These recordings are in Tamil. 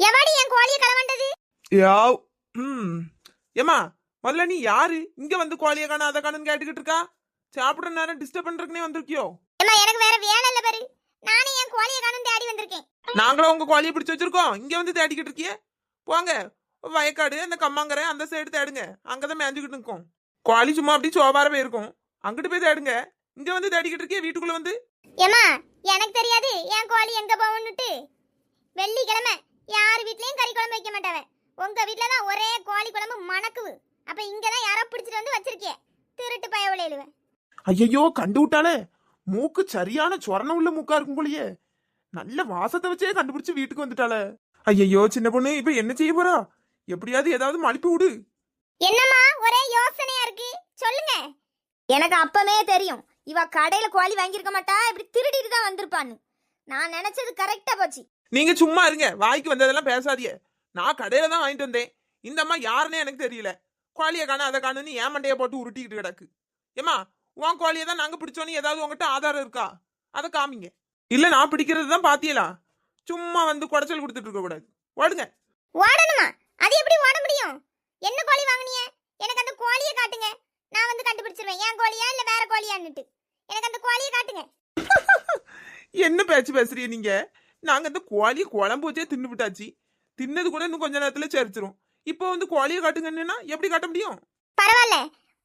எவாடி என் யாவ் ம். ஏமா முதல்ல நீ யாரு? இங்க வந்து கோழிய காணா அதை காணுன்னு கேட்டுக்கிட்டு இருக்கா? சாப்பிடுற நேரம் டிஸ்டர்ப் பண்றதுக்குனே வந்திருக்கியோ? ஏம்மா எனக்கு வேற வேலை இல்ல பாரு. நானே என் கோழியை காணும் தேடி வந்திருக்கேன். நாங்களும் உங்க கோழியை பிடிச்சு வச்சிருக்கோம். இங்க வந்து தேடிக்கிட்டு இருக்கியே? போங்க. வயக்காடு அந்த கம்மாங்கரை அந்த சைடு தேடுங்க. அங்கதான் மேய்ஞ்சுக்கிட்டு இருக்கோம் கோழி சும்மா அப்படி சோபாரவே இருக்கும் அங்கிட்டு போய் தேடுங்க. இங்க வந்து தேடிக்கிட்டு இருக்கியே? வீட்டுக்குள்ள வந்து? ஏம்மா எனக்கு தெரியாது. என் கோழி எங்க போகணுட்டு வெள்ளிக்கிழமை யார் வீட்லயும் கறி குழம்பு வைக்க மாட்டாவ. உங்க வீட்ல தான் ஒரே கோழி குழம்பு மணக்குவு. அப்ப இங்க தான் யாரோ பிடிச்சிட்டு வந்து வச்சிருக்கே திருட்டு பய எழுவேன் ஐயையோ கண்டு விட்டாலே. மூக்கு சரியான சொரண உள்ள மூக்கா இருக்கும் போலயே. நல்ல வாசத்தை வச்சே கண்டுபிடிச்சு வீட்டுக்கு வந்துட்டாளே. ஐயையோ சின்ன பொண்ணு இப்ப என்ன செய்ய போறா? எப்படியாவது ஏதாவது மலிப்பு விடு. என்னம்மா ஒரே யோசனையா இருக்கு. சொல்லுங்க. எனக்கு அப்பமே தெரியும். இவ கடையில கோழி வாங்கியிருக்க மாட்டா இப்படி திருடிட்டு தான் வந்திருப்பான்னு. நான் நினைச்சது கரெக்டா போச்சு. நீங்க சும்மா இருங்க. வாய்க்கு வந்ததெல்லாம் பேசாதீங்க. நான் கடையில தான் வாங்கிட்டு வந்தேன். இந்த அம்மா யாருன்னே எனக்கு தெரியல. கோழியை காண அதை காணுன்னு ஏன் மண்டையை போட்டு உருட்டிக்கிட்டு கிடக்கு? ஏமா உன் கோழியை தான் நாங்க பிடிச்சோன்னு ஏதாவது உங்ககிட்ட ஆதாரம் இருக்கா? அதை காமிங்க. இல்ல நான் பிடிக்கிறது தான் பாத்தியலா? சும்மா வந்து குடைச்சல் கொடுத்துட்டு இருக்க கூடாது. ஓடுங்க. ஓடணுமா? அது எப்படி ஓட முடியும்? என்ன கோழி வாங்குனீங்க எனக்கு அந்த கோழியை காட்டுங்க. நான் வந்து கண்டுபிடிச்சிருவேன். என் கோழியா இல்ல வேற கோழியான்னுட்டு? எனக்கு அந்த கோழியை காட்டுங்க. என்ன பேச்சு பேசுறீங்க நீங்க? நாங்க இந்த கோழியை குழம்பு வச்சே தின்னு விட்டாச்சு. தின்னது கூட இன்னும் கொஞ்ச நேரத்துல சரிச்சிரும். இப்போ வந்து கோழியை காட்டுங்கன்னா எப்படி காட்ட முடியும்? பரவாயில்ல.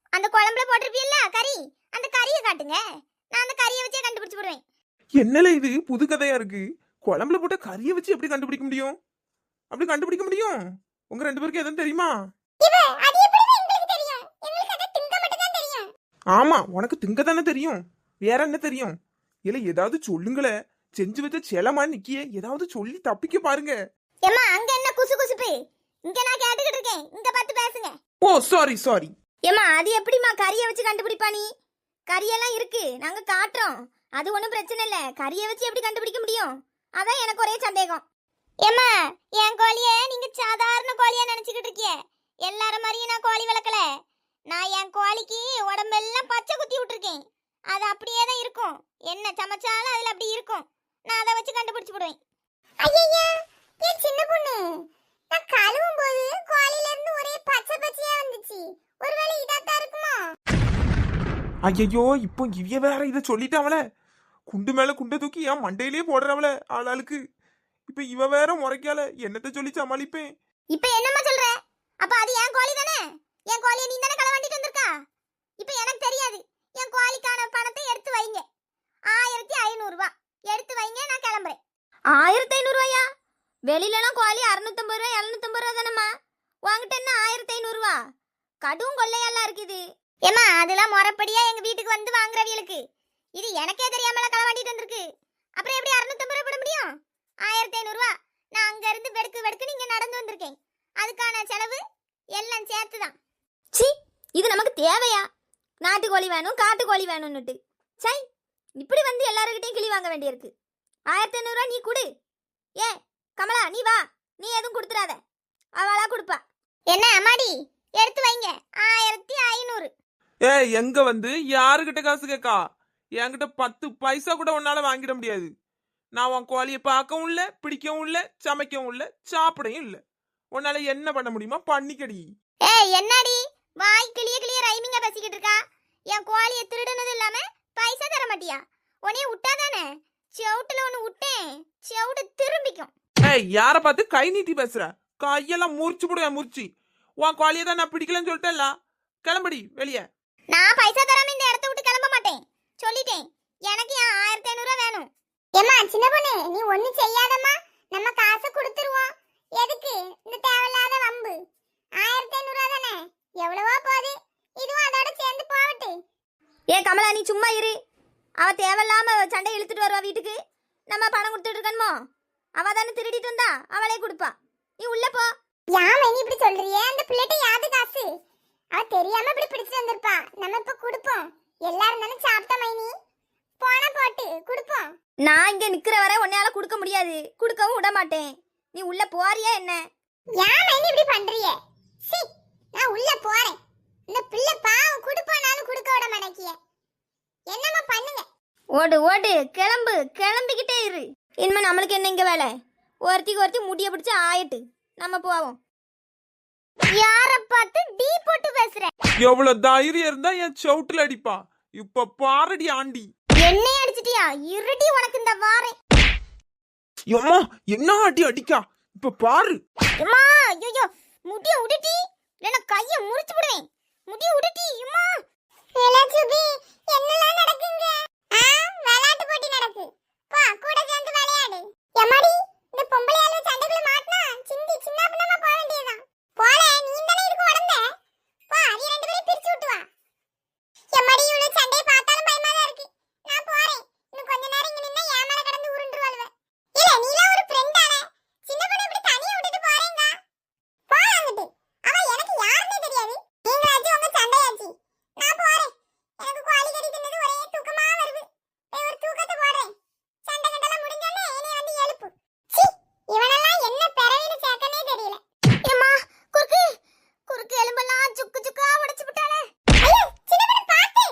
அந்த குழம்புல போட்டிருப்பீல்ல கறி? அந்த காட்டுங்க. நான் அந்த கறியை வச்சே கண்டுபிடிச்சு போடுவேன் என்னல இது? புது கதையா இருக்கு. குழம்புல போட்ட கறியை வச்சு எப்படி கண்டுபிடிக்க முடியும்? அப்படி கண்டுபிடிக்க முடியும்? உங்க ரெண்டு பேருக்கு எதுவும் தெரியுமா? ஆமா உனக்கு திங்க தானே தெரியும். வேற என்ன தெரியும்? இல்ல ஏதாவது சொல்லுங்களே. செஞ்சு வச்ச செலமா நிக்கிய. ஏதாவது சொல்லி தப்பிக்க பாருங்க. ஏம்மா அங்க என்ன குசு குசுப்பு? இங்க நான் கேட்டுக்கிட்டு இருக்கேன். இங்க பார்த்து பேசுங்க. ஓ சாரி சாரி ஏமா அது எப்படிம்மா கறியை வச்சு கண்டுபிடிப்பா நீ? கறியெல்லாம் இருக்கு. நாங்க காட்டுறோம். அது ஒன்றும் பிரச்சனை இல்லை. கறியை வச்சு எப்படி கண்டுபிடிக்க முடியும்? அதான் எனக்கு ஒரே சந்தேகம். ஏம்மா என் கோழிய நீங்க சாதாரண கோழியா நினைச்சுக்கிட்டு இருக்கிய எல்லாரும் மாதிரியும் நான் கோழி வளர்க்கல. நான் என் கோழிக்கு உடம்பெல்லாம் பச்சை குத்தி விட்டுருக்கேன். அது அப்படியே தான் இருக்கும். என்ன சமைச்சாலும் அதுல அப்படி இருக்கும். நான் அதை வச்சு கண்டுபிடிச்சு போடுவேன் ஐயா என் சின்ன பொண்ணு. நான் கழுவும் போது கோழில இருந்து ஒரே பச்சை பச்சையா வந்துச்சு. ஒருவேளை இதாத்தான் இருக்குமோ? ஐயோ இப்போ இவ்ய வேற இத சொல்லிட்டாவல குண்டு மேல குண்டை தூக்கி என் மண்டையிலேயே போடுறவள ஆளாளுக்கு. இப்ப இவ வேற முறைக்கால என்னத்த சொல்லி சமாளிப்பேன்? இப்போ என்னம்மா சொல்ற? அப்ப அது என் கோழி தானே? என் கோழியை நீ தானே களவாண்டிட்டு வந்திருக்கா? இப்போ எனக்கு தெரியாது. என் கோழிக்கான பணத்தை எடுத்து வைங்க. ஆயிரத்தி ஐநூறு ரூபாய் எடுத்து வைங்க நான் கிளம்புறேன். ஆயிரத்தி ஐநூறுவாயா வெளியிலலாம் கோழி அறுநூத்தம்பது ரூபா எழுநூத்தம்பது ரூபா தானம்மா. உங்ககிட்ட என்ன ஆயிரத்தி ஐநூறுவா கடும் கொள்ளையெல்லாம் இருக்குது. ஏம்மா அதெல்லாம் முறப்படியா எங்க வீட்டுக்கு வந்து வாங்குறவியலுக்கு இது எனக்கே தெரியாமல களவாண்டிட்டு வந்திருக்கு. அப்புறம் எப்படி அறுநூத்தம்பது ரூபாய் போட முடியும்? ஆயிரத்தி ஐநூறுரூவா நான் அங்க இருந்து வெடுக்கு வெடுக்கு நீங்க நடந்து வந்திருக்கேன். அதுக்கான செலவு எல்லாம் சேர்த்து தான் சி இது நமக்கு தேவையா? நாட்டுக்கோழி வேணும் காட்டுக்கோழி வேணும்னுட்டு. சை இப்படி வந்து எல்லாருக்கிட்டையும் கிளி வாங்க வேண்டியிருக்கு. ஆயிரத்தி ஐநூறுரூவா நீ கொடு. ஏ கமலா நீ வா. நீ எதுவும் கொடுத்துறாத அவளா கொடுப்பா. என்ன அம்மாடி? எடுத்து வைங்க. ஆயிரத்தி ஐநூறு. ஏ எங்க வந்து? யாருகிட்ட காசு கேக்கா? என்கிட்ட பத்து பைசா கூட உன்னால வாங்கிட முடியாது. நான் உன் கோழியை பார்க்கவும் இல்ல பிடிக்கவும் இல்ல சமைக்கவும் இல்ல சாப்பிடவும் இல்ல. உன்னால என்ன பண்ண முடியுமா பண்ணிக்கடி. ஏய் என்னடி? வாய் கிளிய கிளிய ரைமிங்கா பேசிக்கிட்டு இருக்கா? என் கோழியை திருடுனது இல்லாம பைசா தர மாட்டியா? உன்னைய விட்டாதானே செவுட்டுல ஒண்ணு விட்டேன். செவுடு திரும்பிக்கும். ஏய் யார பார்த்து கை நீட்டி பேசுற? கையெல்லாம் முறிச்சு போடுவேன் முறிச்சு. உன் கோழியை தான் நான் பிடிக்கலன்னு சொல்லிட்டேன்ல. கிளம்படி வெளியே. நான் பைசா தராம இந்த இடத்த விட்டு கிளம்ப மாட்டேன். சொல்லிட்டேன். எனக்கு என் ஆயிரத்தி ஐநூறு வேணும்? ஏமா சின்ன பொண்ணு நீ ஒண்ணு செய்யாதம்மா. நம்ம காசு கொடுத்துருவோம். எதுக்கு? இந்த தேவையில்லாத வம்பு. ஆயிரத்தி ஐநூறு தானே? எவ்வளவோ போகுது. இதுவும் அதோட சேர்ந்து போகட்டு. ஏ கமலா நீ சும்மா இரு. அவ தேவையில்லாம சண்டை இழுத்துட்டு வருவா வீட்டுக்கு. நம்ம பணம் கொடுத்துட்டு இருக்கணுமோ? அவ தானே திருடிட்டு வந்தா அவளே கொடுப்பா. நீ உள்ள போ. யாம நீ இப்படி சொல்றியே? அந்த பிள்ளைகிட்ட யாது காசு? அவ தெரியாம இப்படி பிடிச்சு வந்திருப்பா. நம்ம இப்ப கொடுப்போம். எல்லாரும் தானே சாப்பிட்ட மைனி. போன போட்டு கொடுப்போம். நான் இங்க நிக்கிற வரை உன்னால கொடுக்க முடியாது. கொடுக்கவும் விட மாட்டேன். நீ உள்ள போறியா என்ன? ஏன் மைனி இப்படி பண்றியே? சி நான் உள்ள போறேன். இந்த பிள்ளை பாவம் குடுப்பானாலும் கொடுக்க விட மாட்டேங்கிய. என்னம்மா பண்ணுங்க? ஓடு ஓடு. கிளம்பு. கிளம்பிக்கிட்டே இரு. இனிமே நம்மளுக்கு என்ன இங்க வேலை? ஒருத்திக்கு ஒருத்தி முடிய பிடிச்சு ஆயிட்டு. நம்ம போவோம். யார பார்த்து டீ போட்டு பேசுற? எவ்வளவு தைரியம் இருந்தா என் சவுட்டுல அடிப்பா. இப்ப பாரடி ஆண்டி. என்னைய அடிச்சிட்டியா? இருடி உனக்கு இந்த வாரேன் எம்மா என்ன அடி அடிக்கா? இப்ப பாரு. அம்மா ஐயோ முடிய உடுட்டி இல்லைன்னா கைய முறிச்சு விடுவேன். முடிய உடுட்டி அம்மா சுபி என்னலாம் நடக்குங்க ஆ விளையாட்டு போட்டி நடக்கு பா கூட சேர்ந்து விளையாடு எம்மாடி இந்த பொம்பளையால சண்டைக்குள்ள மாட்டினா சிந்தி சின்ன பின்னமா போக வேண்டியதுதான் போல நீ தானே இதுக்கு உடந்த பா நீ ரெண்டு பேரும் பிரிச்சு விட்டு வா எம்மாடி இவ்வளவு சண்டையை பார்த்தாலும் பயமா தான் இருக்கு நான் போறேன் இன்னும் கொஞ்ச நேரம் இங்க நின்னா ஏன் மேல கடந்து உருண்டுருவாளுவ இல்ல நீலாம் ஒரு ஃப்ரெண்ட் தானே சின்ன பொண்ணு இப்படி தனியா விட்டுட்டு போறேங்க போறாங்கட்டு அவ எனக்கு யாருன்னே தெரியாது நீங்களாச்சும் உங்க சண்டையாச்சு நான் போறேன் எனக்கு கோழி கறி தின்னது ஒரே தூக்கமா வருது போய் ஒரு தூக்கத்தை போடுறேன் சண்டை கண்டெல்லாம் முடிஞ்சோடனே என்னை வந்து எழுப்பு சி இவனெல்லாம் என்ன பிறவின்னு சேர்க்கனே தெரியல ஏம்மா குறுக்கு குறுக்கு எலும்பெல்லாம் சுக்கு சுக்கா உடைச்சு விட்டானே ஐயோ சின்ன பொண்ணு பாத்து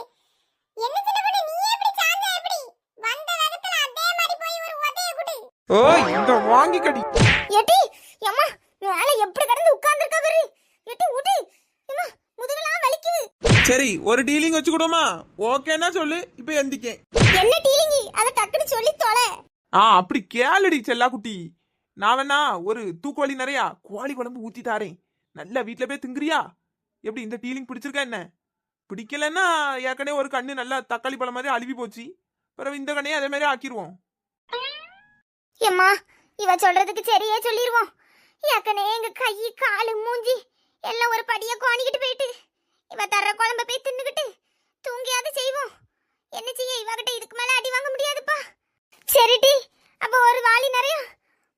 என்ன சின்ன பொண்ணு நீ எப்படி சாந்த எப்படி வந்த வேகத்துல அதே மாதிரி போய் ஒரு உதைய ஓய் இந்த வாங்கி கடி எட்டி அம்மா மேல எப்படி கடந்து உட்கார்ந்திருக்க பாரு. எட்டி உடி அம்மா முதுகெல்லாம் வலிக்குது. சரி ஒரு டீலிங் வச்சுக்கிடுமா ஓகேன்னா சொல்லு இப்ப எந்திக்கேன் என்ன டீலிங்கி? அத டக்குனு சொல்லி தொலை. ஆ அப்படி கேளடி செல்லா குட்டி நான் வேணா ஒரு தூக்குவாளி நிறையா கோழி குழம்பு ஊத்தி தாரேன். நல்ல வீட்ல போய் திங்குறியா? எப்படி இந்த டீலிங் பிடிச்சிருக்கா என்ன? பிடிக்கலன்னா ஏற்கனவே ஒரு கண்ணு நல்லா தக்காளி பழம் மாதிரி அழுவி போச்சு. பிறகு இந்த கண்ணையும் அதே மாதிரி ஆக்கிருவோம். ஏம்மா இவ சொல்றதுக்கு சரியே சொல்லிடுவோம் ஏற்கனவே எங்க கை காலு மூஞ்சி எல்லாம் ஒரு படிய கோணிக்கிட்டு போயிட்டு இவ தர்ற குழம்ப போய் தின்னுக்கிட்டு தூங்கியாவது செய்வோம். என்ன செய்ய இவகிட்ட இதுக்கு மேல அடி வாங்க முடியாதுப்பா. சரிடி அப்ப ஒரு வாளி நிறைய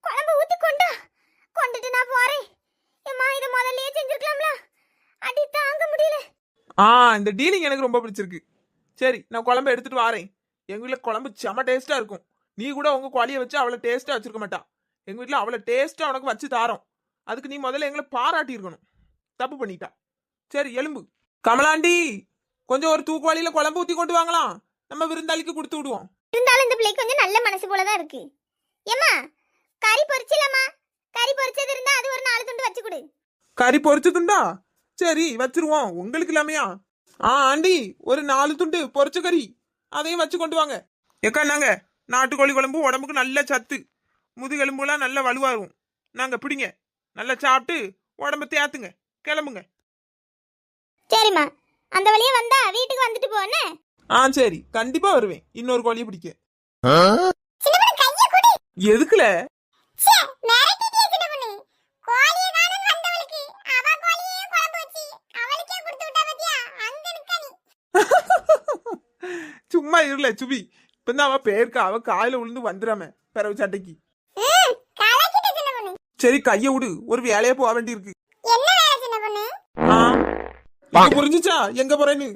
குழம்பு ஊத்தி கொண்டா கொண்டுட்டு நான் போறேன். எம்மா இதை முதல்லயே செஞ்சிருக்கலாம்ல? அடி தாங்க முடியல. ஆ இந்த டீலிங் எனக்கு ரொம்ப பிடிச்சிருக்கு. சரி நான் குழம்பு எடுத்துட்டு வரேன். எங்க வீட்ல குழம்பு செம டேஸ்டா இருக்கும். நீ கூட உங்க கோழியை வச்சு அவ்வளோ டேஸ்டா வச்சிருக்க மாட்டா. எங்க வீட்ல அவ்வளோ டேஸ்டா உனக்கு வச்சு தாரோம். அதுக்கு நீ முதல்ல எங்களை பாராட்டி இருக்கணும் தப்பு பண்ணிட்டா. சரி எலும்பு. கமலாண்டி கொஞ்சம் ஒரு தூக்குவாளியில குழம்பு ஊத்தி கொண்டு வாங்கலாம். நம்ம விருந்தாளிக்கு கொடுத்து விடுவோம். இருந்தாலும் இந்த பிள்ளைக்கு கொஞ்சம் நல்ல மனசு போல தான் இருக்கு. ஏம்மா கறி பொரிச்சிலம்மா கறி பொரிச்சது இருந்தா அது ஒரு நாலு துண்டு வச்சு கொடு. கறி பொரிச்சதுண்டா சரி வச்சிருவோம். உங்களுக்கு இல்லாமையா? ஆ ஆண்டி ஒரு நாலு துண்டு பொரிச்ச கறி. அதையும் வச்சு கொண்டு வாங்க. ஏக்கா நாங்க நாட்டுக்கோழி குழம்பு உடம்புக்கு நல்ல சத்து. முதுகெலும்புலாம் நல்ல வலுவாகும் நாங்க பிடிங்க. நல்லா சாப்பிட்டு உடம்ப தேத்துங்க. கிளம்புங்க. சரிம்மா. அந்த வழியா வந்தா வீட்டுக்கு வந்துட்டு போன ஆ சரி. கண்டிப்பா வருவேன். இன்னொரு கோழியை பிடிக்க. எதுக்குல? சும்மா இருல சுபி. இப்பதான் அவ பேருக்கு அவ காயில விழுந்து வந்துடாம பிறவு சட்டைக்கு சரி கைய விடு. ஒரு வேலையா போக வேண்டியிருக்கு. புரிஞ்சுச்சா? எங்க போறேன்னு?